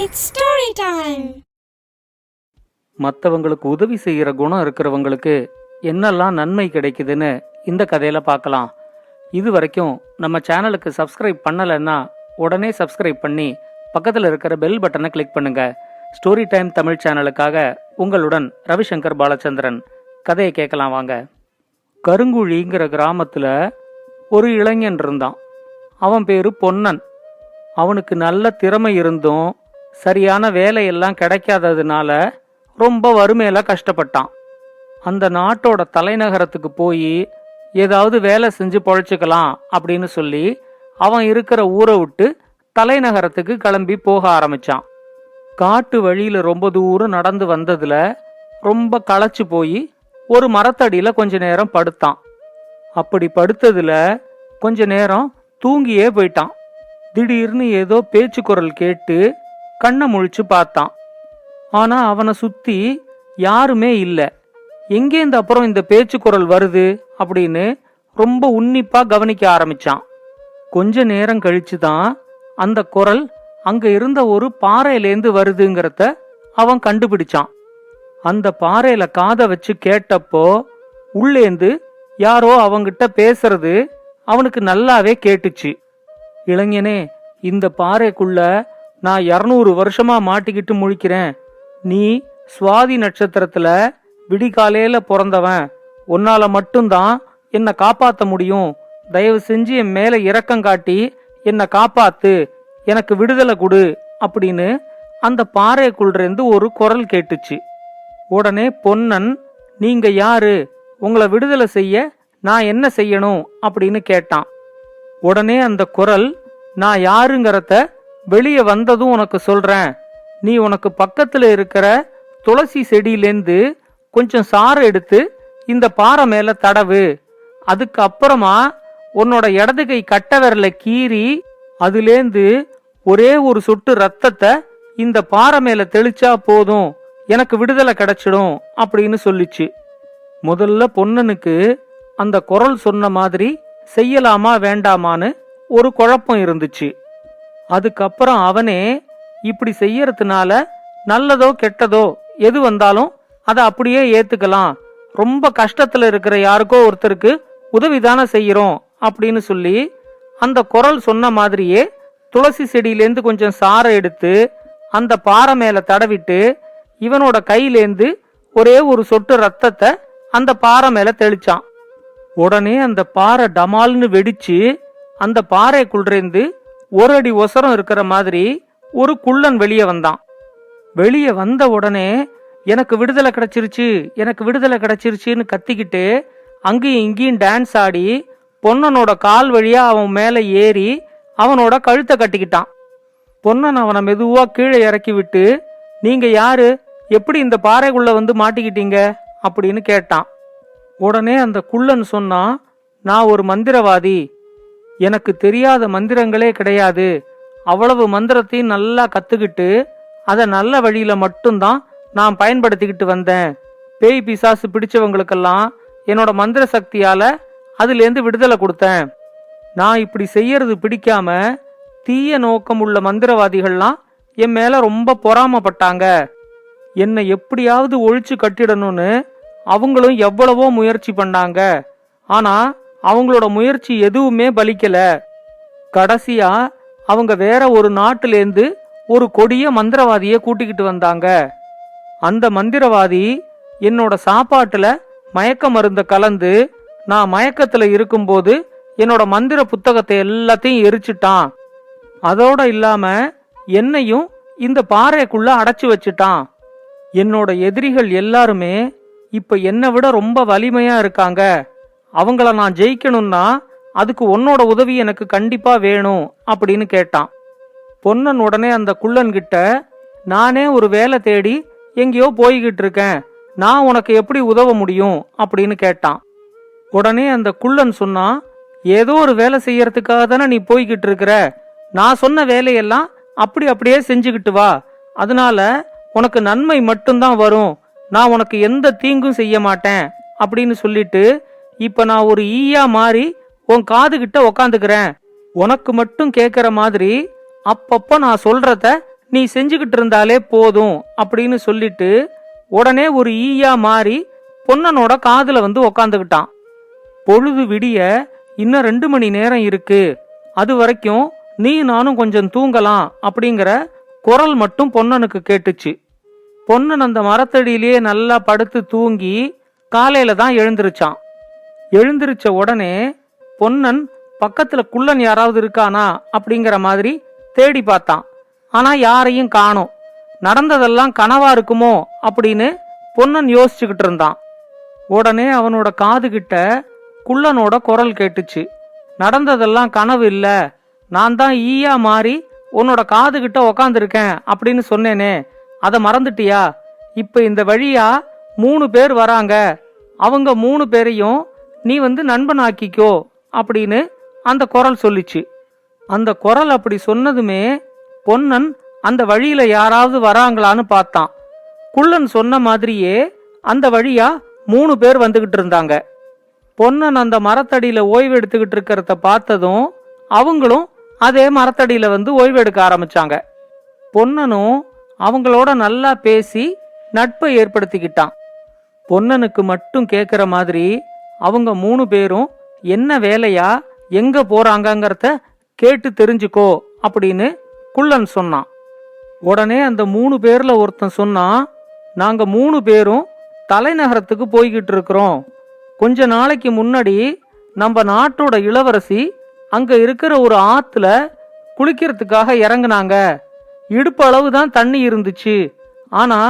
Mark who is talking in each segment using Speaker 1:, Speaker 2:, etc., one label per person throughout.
Speaker 1: It's story time
Speaker 2: மற்றவங்களுக்கு உதவி செய்கிற குணம் இருக்கிறவங்களுக்கு என்னெல்லாம் நன்மை கிடைக்குதுன்னு இந்த கதையில பார்க்கலாம். இது வரைக்கும் நம்ம சேனலுக்கு சப்ஸ்கிரைப் பண்ணலைன்னா உடனே சப்ஸ்கிரைப் பண்ணி பக்கத்தில் இருக்கிற பெல் பட்டனை கிளிக் பண்ணுங்க. ஸ்டோரி டைம் தமிழ் சேனலுக்காக உங்களுடன் ரவிசங்கர் பாலச்சந்திரன். கதையை கேட்கலாம் வாங்க. கருங்குழிங்கிற கிராமத்தில் ஒரு இளைஞன் இருந்தான். அவன் பேரு பொன்னன். அவனுக்கு நல்ல திறமை இருந்தும் சரியான வேலையெல்லாம் கிடைக்காததுனால ரொம்ப வறுமையில கஷ்டப்பட்டான். அந்த நாட்டோட தலைநகரத்துக்கு போய் ஏதாவது வேலை செஞ்சு பொழைச்சிக்கலாம் அப்படின்னு சொல்லி அவன் இருக்கிற ஊரை விட்டு தலைநகரத்துக்கு கிளம்பி போக ஆரம்பிச்சான். காட்டு வழியில ரொம்ப தூரம் நடந்து வந்ததுல ரொம்ப களைச்சு போய் ஒரு மரத்தடியில கொஞ்ச நேரம் படுத்தான். அப்படி படுத்ததுல கொஞ்ச நேரம் தூங்கியே போயிட்டான். திடீர்னு ஏதோ பேச்சு குரல் கேட்டு கண்ணை முழிச்சு பார்த்தான். ஆனா அவனை சுத்தி யாருமே இல்ல. எங்கேருந்து அப்புறம் இந்த பேச்சு குரல் வருது அப்படின்னு ரொம்ப உன்னிப்பா கவனிக்க ஆரம்பிச்சான். கொஞ்ச நேரம் கழிச்சு தான் அந்த குரல் அங்க இருந்த ஒரு பாறையிலேந்து வருதுங்கிறத அவன் கண்டுபிடிச்சான். அந்த பாறையில காதை வச்சு கேட்டப்போ உள்ளேந்து யாரோ அவங்கிட்ட பேசுறது அவனுக்கு நல்லாவே கேட்டுச்சு. இளைஞனே இந்த பாறைக்குள்ள நான் இரநூறு வருஷமா மாட்டிக்கிட்டு முழிக்கிறேன். நீ சுவாதி நட்சத்திரத்துல விடிகாலையில பிறந்தவன். உன்னால மட்டும்தான் என்னை காப்பாத்த முடியும். தயவு செஞ்சு என் மேல இரக்கம் காட்டி என்னை காப்பாத்து. எனக்கு விடுதலை கொடு அப்படின்னு அந்த பாறைக்குள்ளிருந்து ஒரு குரல் கேட்டுச்சு. உடனே பொன்னன் நீங்க யாரு? உங்களை விடுதலை செய்ய நான் என்ன செய்யணும்? அப்படின்னு கேட்டான். உடனே அந்த குரல் நான் யாருங்கிறத வெளியே வந்ததும் உனக்கு சொல்றேன். நீ உனக்கு பக்கத்துல இருக்கிற துளசி செடியிலேந்து கொஞ்சம் சாறு எடுத்து இந்த பாறை மேல தடவு. அதுக்கு அப்புறமா உன்னோட இடது கை கட்ட விரல கீறி அதுலேந்து ஒரே ஒரு சொட்டு ரத்தத்தை இந்த பாறை மேல தெளிச்சா போதும். எனக்கு விடுதலை கிடைச்சிடும் அப்படின்னு சொல்லிச்சு. முதல்ல பொன்னனுக்கு அந்த குரல் சொன்ன மாதிரி செய்யலாமா வேண்டாமான்னு ஒரு குழப்பம் இருந்துச்சு. அதுக்கப்புறம் அவனே இப்படி செய்யறதுனால நல்லதோ கெட்டதோ எது வந்தாலும் அதை அப்படியே ஏத்துக்கலாம். ரொம்ப கஷ்டத்துல இருக்கிற யாருக்கோ ஒருத்தருக்கு உதவிதானே செய்யறோம் அப்படின்னு சொல்லி அந்த குரல் சொன்ன மாதிரியே துளசி செடியிலேருந்து கொஞ்சம் சாறை எடுத்து அந்த பாறை மேல தடவிட்டு இவனோட கையிலேந்து ஒரே ஒரு சொட்டு ரத்தத்தை அந்த பாறை மேல தெளிச்சான். உடனே அந்த பாறை டமால்னு வெடிச்சு அந்த பாறைக்குள்றேந்து ஒரு அடி ஒசரம் இருக்கிற மாதிரி ஒரு குள்ளன் வெளியே வந்தான். வெளியே வந்த உடனே எனக்கு விடுதலை கிடைச்சிருச்சு எனக்கு விடுதலை கிடைச்சிருச்சுன்னு கத்திக்கிட்டு அங்கேயும் இங்கேயும் டான்ஸ் ஆடி பொன்னனோட கால் வழியா அவன் மேலே ஏறி அவனோட கழுத்தை கட்டிக்கிட்டான். பொன்னன் அவனை மெதுவா கீழே இறக்கி விட்டு நீங்க யாரு? எப்படி இந்த பாறைக்குள்ள வந்து மாட்டிக்கிட்டீங்க? அப்படின்னு கேட்டான். உடனே அந்த குள்ளன் சொன்னான் நான் ஒரு மந்திரவாதி எனக்கு தெரியாத மந்திரங்களே கிடையாது. அவ்வளவு மந்திரத்தையும் நல்லா கத்துக்கிட்டு அதை நல்ல வழியில மட்டும்தான் நான் பயன்படுத்திக்கிட்டு வந்தேன். பேய் பிசாசு பிடிச்சவங்களுக்கெல்லாம் என்னோட மந்திர சக்தியால அதுலேருந்து விடுதலை கொடுத்தேன். நான் இப்படி செய்யறது பிடிக்காம தீய நோக்கம் உள்ள மந்திரவாதிகள்லாம் என் மேல ரொம்ப பொறாமப்பட்டாங்க. என்னை எப்படியாவது ஒழிச்சு கட்டிடணும்னு அவங்களும் எவ்வளவோ முயற்சி பண்ணாங்க. ஆனா அவங்களோட முயற்சி எதுவுமே பலிக்கல. கடைசியா அவங்க வேற ஒரு நாட்டிலேருந்து ஒரு கொடிய மந்திரவாதியை கூட்டிக்கிட்டு வந்தாங்க. அந்த மந்திரவாதி என்னோட சாப்பாட்டுல மயக்க மருந்த கலந்து நான் மயக்கத்துல இருக்கும்போது என்னோட மந்திர புத்தகத்தை எல்லாத்தையும் எரிச்சிட்டான். அதோட இல்லாம என்னையும் இந்த பாறைக்குள்ள அடைச்சு வச்சுட்டான். என்னோட எதிரிகள் எல்லாருமே இப்ப என்னை விட ரொம்ப வலிமையா இருக்காங்க. அவங்கள நான் ஜெயிக்கணும்னா அதுக்கு உன்னோட உதவி எனக்கு கண்டிப்பா வேணும் அப்படின்னு கேட்டான். பொன்னன் உடனே அந்த குள்ளன்கிட்ட நானே ஒரு வேலை தேடி எங்கேயோ போய்கிட்டு இருக்கேன். நான் உனக்கு எப்படி உதவ முடியும்? அப்படின்னு கேட்டான். உடனே அந்த குள்ளன் சொன்னா ஏதோ ஒரு வேலை செய்யறதுக்காக தானே நீ போய்கிட்டு இருக்கிற. நான் சொன்ன வேலையெல்லாம் அப்படி அப்படியே செஞ்சுக்கிட்டு வா. அதனால உனக்கு நன்மை மட்டும்தான் வரும். நான் உனக்கு எந்த தீங்கும் செய்ய மாட்டேன். அப்படின்னு சொல்லிட்டு இப்ப நான் ஒரு ஈயா மாறி உன் காது கிட்ட உக்காந்துக்கிறேன். உனக்கு மட்டும் கேக்குற மாதிரி அப்பப்ப நான் சொல்றத நீ செஞ்சுக்கிட்டு இருந்தாலே போதும் அப்படின்னு சொல்லிட்டு உடனே ஒரு ஈயா மாறி பொன்னனோட காதுல வந்து உக்காந்துக்கிட்டான். பொழுது விடிய இன்னும் ரெண்டு மணி நேரம் இருக்கு. அது வரைக்கும் நீ நானும் கொஞ்சம் தூங்கலாம் அப்படிங்கிற குரல் மட்டும் பொன்னனுக்கு கேட்டுச்சு. பொன்னன் அந்த மரத்தடியிலேயே நல்லா படுத்து தூங்கி காலையில தான் எழுந்திருச்சான். எழுந்திருச்ச உடனே பொன்னன் பக்கத்துல குள்ளன் யாராவது இருக்கானா? அப்படிங்கிற மாதிரி தேடி பார்த்தான். ஆனா யாரையும் காணோம். நடந்ததெல்லாம் கனவா இருக்குமோ? அப்படின்னு பொன்னன் யோசிச்சுக்கிட்டு இருந்தான். உடனே அவனோட காது கிட்ட குள்ளனோட குரல் கேட்டுச்சு. நடந்ததெல்லாம் கனவு இல்ல. நான் தான் ஈயா மாறி உன்னோட காது கிட்ட உக்காந்துருக்கேன் அப்படின்னு சொன்னேனே. அதை மறந்துட்டியா? இப்ப இந்த வழியா மூணு பேர் வராங்க. அவங்க மூணு பேரையும் நீ வந்து நண்பனாக்கிக்கோ அப்படின்னு அந்த குரல் சொல்லிச்சு. அந்த குரல் அப்படி சொன்னதுமே பொன்னன் அந்த வழியில யாராவது வராங்களான்னு பார்த்தான். குள்ளன் சொன்ன மாதிரியே அந்த வழியா மூணு பேர் வந்துகிட்டு இருந்தாங்க. பொன்னன் அந்த மரத்தடியில ஓய்வு எடுத்துக்கிட்டு இருக்கிறத பார்த்ததும் அவங்களும் அதே மரத்தடியில வந்து ஓய்வு எடுக்க ஆரம்பிச்சாங்க. பொன்னனும் அவங்களோட நல்லா பேசி நட்பை ஏற்படுத்திக்கிட்டான். பொன்னனுக்கு மட்டும் கேட்குற மாதிரி அவங்க மூணு பேரும் என்ன வேலையா? எங்க போறாங்கங்கிறத கேட்டு தெரிஞ்சுக்கோ அப்படின்னு குள்ளன் சொன்னான். உடனே அந்த மூணு பேர்ல ஒருத்தன் சொன்னான் நாங்க மூணு பேரும் தலைநகரத்துக்கு போய்கிட்டு இருக்கிறோம். கொஞ்ச நாளைக்கு முன்னாடி நம்ம நாட்டோட இளவரசி அங்க இருக்கிற ஒரு ஆத்துல குளிக்கிறதுக்காக இறங்குனாங்க. இடுப்பு அளவு தான் தண்ணி இருந்துச்சு. ஆனா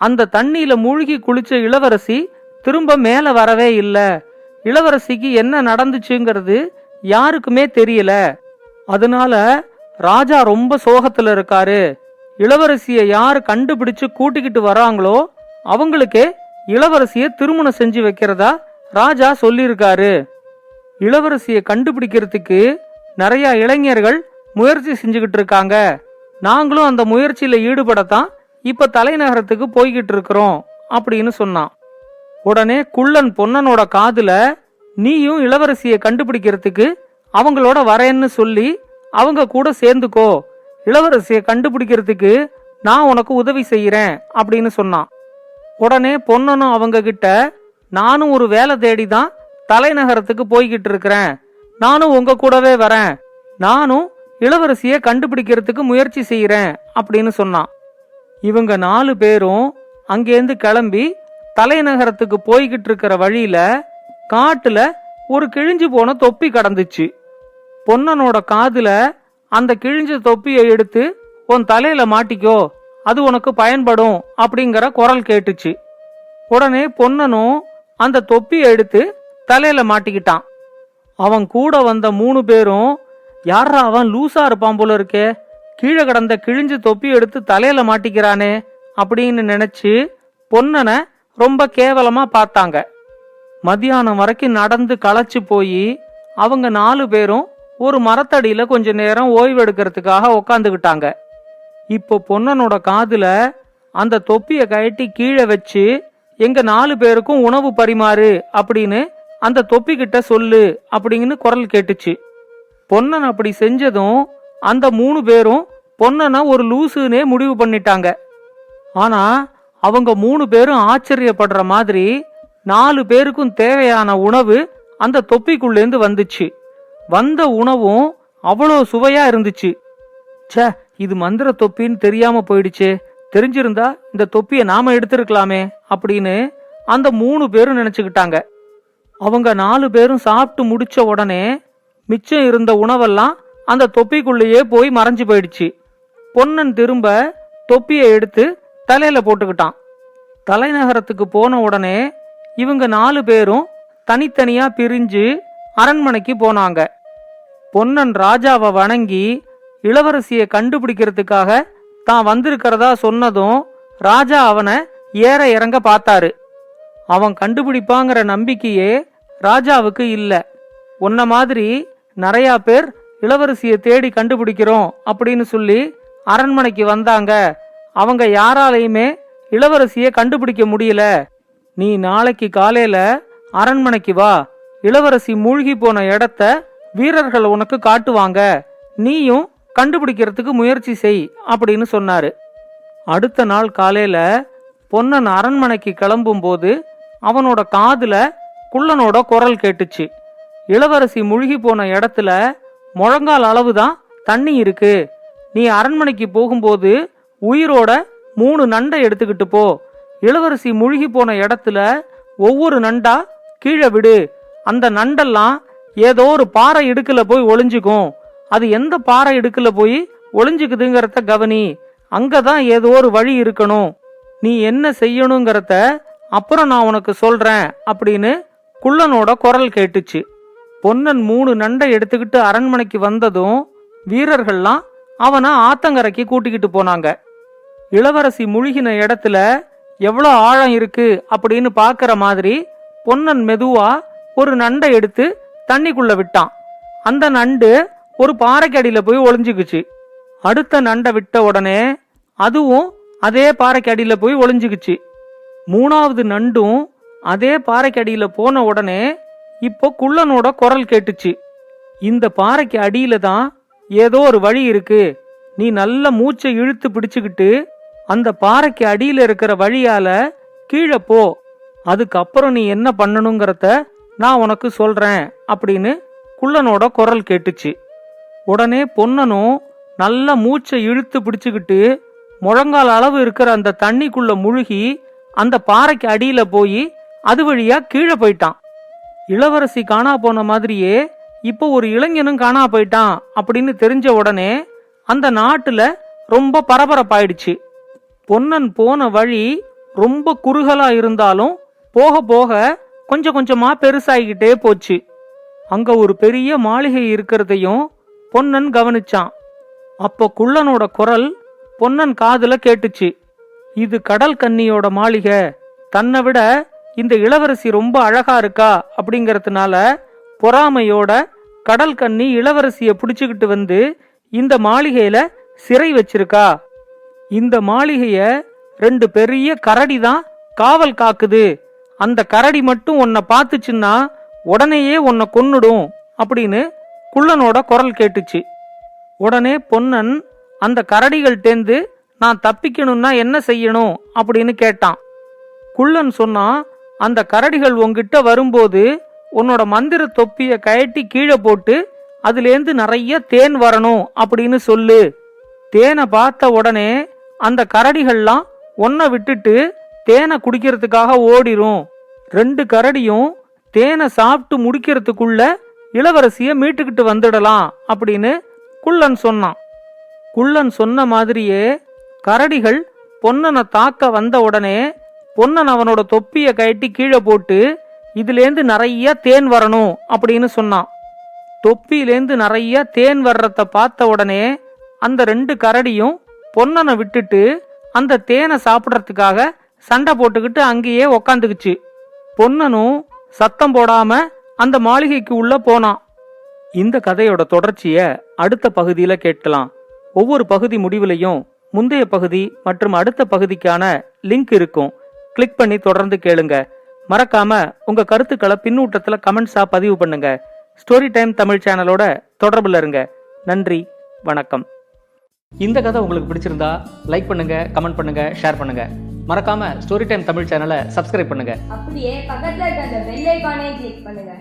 Speaker 2: அந்த தண்ணியில மூழ்கி குளிச்ச இளவரசி திரும்ப மேல வரவே இல்லை. இளவரசிக்கு என்ன நடந்துச்சுங்கிறது யாருக்குமே தெரியல. அதனால ராஜா ரொம்ப சோகத்துல இருக்காரு. இளவரசிய யாரு கண்டுபிடிச்சு கூட்டிக்கிட்டு வராங்களோ அவங்களுக்கே இளவரசிய திருமணம் செஞ்சு வைக்கிறதா ராஜா சொல்லியிருக்காரு. இளவரசிய கண்டுபிடிக்கிறதுக்கு நிறைய இளைஞர்கள் முயற்சி செஞ்சுக்கிட்டு இருக்காங்க. நாங்களும் அந்த முயற்சியில ஈடுபடத்தான் இப்ப தலைநகரத்துக்கு போய்கிட்டு இருக்கிறோம் அப்படின்னு சொன்னான். உடனே குள்ளன் பொன்னனோட காதுல நீயும் இளவரசியை கண்டுபிடிக்கிறதுக்கு அவங்களோட வரேன்னு சொல்லி அவங்க கூட சேர்ந்துக்கோ. இளவரசியை கண்டுபிடிக்கிறதுக்கு நான் உனக்கு உதவி செய்யறேன் அப்படின்னு சொன்னான். உடனே பொன்னனும் அவங்க கிட்ட நானும் ஒரு வேலை தேடி தான் தலைநகரத்துக்கு போய்கிட்டு இருக்கிறேன். நானும் உங்க கூடவே வரேன். நானும் இளவரசியை கண்டுபிடிக்கிறதுக்கு முயற்சி செய்யறேன் அப்படின்னு சொன்னான். இவங்க நாலு பேரும் அங்கேருந்து கிளம்பி தலைநகரத்துக்கு போய்கிட்டு இருக்கிற வழியில காட்டுல ஒரு கிழிஞ்சு போன தொப்பி கடந்துச்சு. பொன்னனோட காதுல அந்த கிழிஞ்ச தொப்பியை எடுத்து உன் தலையில மாட்டிக்கோ அது உனக்கு பயன்படும் அப்படிங்கிற குரல் கேட்டுச்சு. உடனே பொன்னனும் அந்த தொப்பியை எடுத்து தலையில மாட்டிக்கிட்டான். அவன் கூட வந்த மூணு பேரும் யாரா அவன் லூசா இருப்பான் போல இருக்கே கீழே கடந்த கிழிஞ்ச தொப்பி எடுத்து தலையில மாட்டிக்கிறானே அப்படின்னு நினைச்சு பொன்னனை ரொம்ப கேவலமா பார்த்தாங்க. மத்தியானம் வரைக்கும் நடந்து களைச்சு போய் அவங்க நாலு பேரும் ஒரு மரத்தடியில கொஞ்ச நேரம் ஓய்வு எடுக்கிறதுக்காக உக்காந்துக்கிட்டாங்க. இப்போ பொன்னனோட காதுல அந்த தொப்பிய கழட்டி கீழே வச்சு எங்க நாலு பேருக்கும் உணவு பரிமாறு அப்படின்னு அந்த தொப்பி கிட்ட சொல்லு அப்படின்னு குரல் கேட்டுச்சு. பொன்னன் அப்படி செஞ்சதும் அந்த மூணு பேரும் பொன்னனை ஒரு லூசுனே முடிவு பண்ணிட்டாங்க. ஆனா அவங்க மூணு பேரும் ஆச்சரியப்படுற மாதிரி நாலு பேருக்கும் தேவையான உணவு அந்த தொப்பிக்குள்ளேந்து வந்துச்சு. வந்த உணவும் அவ்வளோ சுவையா இருந்துச்சு. சே இது மந்திர தொப்பின்னு தெரியாம போயிடுச்சே. தெரிஞ்சிருந்தா இந்த தொப்பியை நாம எடுத்திருக்கலாமே அப்படின்னு அந்த மூணு பேரும் நினைச்சுக்கிட்டாங்க. அவங்க நாலு பேரும் சாப்பிட்டு முடிச்ச உடனே மிச்சம் இருந்த உணவெல்லாம் அந்த தொப்பிக்குள்ளேயே போய் மறைஞ்சு போயிடுச்சு. பொன்னன் திரும்ப தொப்பியை எடுத்து தலையில போட்டுக்கிட்டான். தலைநகரத்துக்கு போன உடனே இவங்க நாலு பேரும் தனித்தனியா பிரிஞ்சு அரண்மனைக்கு போனாங்க. பொன்னன் ராஜாவை வணங்கி இளவரசியை கண்டுபிடிக்கிறதுக்காக தான் வந்திருக்கிறதா சொன்னதும் ராஜா அவனை ஏற இறங்க பார்த்தாரு. அவன் கண்டுபிடிப்பாங்கிற நம்பிக்கையே ராஜாவுக்கு இல்லை. உன்ன மாதிரி நிறையா பேர் இளவரசியை தேடி கண்டுபிடிக்கிறோம் அப்படின்னு சொல்லி அரண்மனைக்கு வந்தாங்க. அவங்க யாராலையுமே இளவரசிய கண்டுபிடிக்க முடியல. நீ நாளைக்கு காலையில அரண்மனைக்கு வா. இளவரசி மூழ்கி போன இடத்த வீரர்கள் உனக்கு காட்டுவாங்க. நீயும் கண்டுபிடிக்கிறதுக்கு முயற்சி செய் அப்படின்னு சொன்னாரு. அடுத்த நாள் காலையில பொன்னன் அரண்மனைக்கு கிளம்பும்போது அவனோட காதுல குள்ளனோட குரல் கேட்டுச்சு. இளவரசி முழுகி போன இடத்துல முழங்கால் அளவுதான் தண்ணி இருக்கு. நீ அரண்மனைக்கு போகும்போது உயிரோட மூணு நண்டை எடுத்துக்கிட்டு போ. இளவரசி முழுகி போன இடத்துல ஒவ்வொரு நண்டா கீழே விடு. அந்த நண்டெல்லாம் ஏதோ ஒரு பாறை இடுக்குல போய் ஒளிஞ்சுக்கும். அது எந்த பாறை இடுக்குல போய் ஒளிஞ்சுக்குதுங்கிறத கவனி. அங்கதான் ஏதோ ஒரு வழி இருக்கணும். நீ என்ன செய்யணுங்கிறத அப்புறம் நான் உனக்கு சொல்றேன் அப்படின்னு குள்ளனோட குரல் கேட்டுச்சு. பொன்னன் மூணு நண்டை எடுத்துக்கிட்டு அரண்மனைக்கு வந்ததும் வீரர்கள்லாம் அவனை ஆத்தங்கரைக்கு கூட்டிக்கிட்டு போனாங்க. இளவரசி முழுகின இடத்துல எவ்வளோ ஆழம் இருக்கு அப்படின்னு பார்க்கற மாதிரி பொன்னன் மெதுவா ஒரு நண்டை எடுத்து தண்ணிக்குள்ள விட்டான். அந்த நண்டு ஒரு பாறைக்கு போய் ஒளிஞ்சுக்குச்சு. அடுத்த நண்டை விட்ட உடனே அதுவும் அதே பாறைக்கு போய் ஒளிஞ்சுக்குச்சு. மூணாவது நண்டும் அதே பாறைக்கு போன உடனே இப்போ குள்ளனோட குரல் கேட்டுச்சு. இந்த பாறைக்கு அடியில தான் ஏதோ ஒரு வழி இருக்கு. நீ நல்ல மூச்சை இழுத்து பிடிச்சுக்கிட்டு அந்த பாறைக்கு அடியில் இருக்கிற வழியால கீழே போ. அதுக்கப்புறம் நீ என்ன பண்ணணுங்கிறத நான் உனக்கு சொல்றேன் அப்படின்னு குள்ளனோட குரல் கேட்டுச்சு. உடனே பொன்னனும் நல்ல மூச்சை இழுத்து பிடிச்சுக்கிட்டு முழங்கால் அளவு இருக்கிற அந்த தண்ணிக்குள்ள முழுகி அந்த பாறைக்கு அடியில போய் அது வழியா கீழே போயிட்டான். இளவரசி காணா போன மாதிரியே இப்போ ஒரு இளைஞனும் காணா போயிட்டான் அப்படின்னு தெரிஞ்ச உடனே அந்த நாட்டுல ரொம்ப பரபரப்பாயிடுச்சு. பொன்னன் போன வழி ரொம்ப குறுகலா இருந்தாலும் போக போக கொஞ்சம் கொஞ்சமா பெருசாகிக்கிட்டே போச்சு. அங்க ஒரு பெரிய மாளிகை இருக்கிறதையும் பொன்னன் கவனிச்சான். அப்போ குள்ளனோட குரல் பொன்னன் காதுல கேட்டுச்சு. இது கடல் கன்னியோட மாளிகை. தன்னை விட இந்த இளவரசி ரொம்ப அழகா இருக்கா அப்படிங்கறதுனால பொறாமையோட கடல் கன்னி இளவரசிய புடிச்சுக்கிட்டு வந்து இந்த மாளிகையில சிறை வச்சிருக்கா. இந்த மாளிகைய ரெண்டு பெரிய கரடி தான் காவல் காக்குது. அந்த கரடி மட்டும் உன்னை பார்த்துச்சுன்னா உடனேயே உன்னை கொன்னுடும் அப்படின்னு குள்ளனோட குரல் கேட்டுச்சு. உடனே பொன்னன் அந்த கரடிகள்டேந்து நான் தப்பிக்கணும்னா என்ன செய்யணும் அப்படின்னு கேட்டான். குள்ளன் சொன்னா அந்த கரடிகள் உங்ககிட்ட வரும்போது உன்னோட மந்திர தொப்பிய கயட்டி கீழே போட்டு அதுலேருந்து நிறைய தேன் வரணும் அப்படின்னு சொல்லு. தேனை பார்த்த உடனே அந்த கரடிகள்லாம் ஒன்ன விட்டுட்டு தேனை குடிக்கிறதுக்காக ஓடிரும். ரெண்டு கரடியும் தேனை சாப்பிட்டு முடிக்கிறதுக்குள்ள இளவரசிய மீட்டுக்கிட்டு வந்துடலாம் அப்படின்னு குள்ளன் சொன்னான். குள்ளன் சொன்ன மாதிரியே கரடிகள் பொன்னனை தாக்க வந்த உடனே பொன்னன் அவனோட தொப்பிய கயட்டி கீழே போட்டு இதுலேருந்து நிறைய தேன் வரணும் அப்படின்னு சொன்னான். தொப்பியிலேருந்து நிறைய தேன் வர்றத பார்த்த உடனே அந்த ரெண்டு கரடியும் பொன்னனை விட்டுட்டு அந்த தேனை சாப்பிட்றதுக்காக சண்டை போட்டுக்கிட்டு அங்கேயே உக்காந்துக்குச்சு. பொன்னனும் சத்தம் போடாம அந்த மாளிகைக்கு உள்ள போனான். இந்த கதையோட தொடர்ச்சிய அடுத்த பகுதியில கேட்கலாம். ஒவ்வொரு பகுதி முடிவிலையும் முந்தைய பகுதி மற்றும் அடுத்த பகுதிக்கான லிங்க் இருக்கும். கிளிக் பண்ணி தொடர்ந்து கேளுங்க. மறக்காம உங்க கருத்துக்களை பின்னூட்டத்துல கமெண்ட்ஸா பதிவு பண்ணுங்க. ஸ்டோரி டைம் தமிழ் சேனலோட தொடர்புல இருங்க. நன்றி வணக்கம். இந்த கதை உங்களுக்கு பிடிச்சிருந்தா லைக் பண்ணுங்க கமெண்ட் பண்ணுங்க ஷேர் பண்ணுங்க. மறக்காம ஸ்டோரி டைம் தமிழ் சேனலை சப்ஸ்கிரைப் பண்ணுங்க.
Speaker 1: அப்படியே பக்கத்துல இருக்க அந்த பெல் ஐகானை கிளிக் பண்ணுங்க.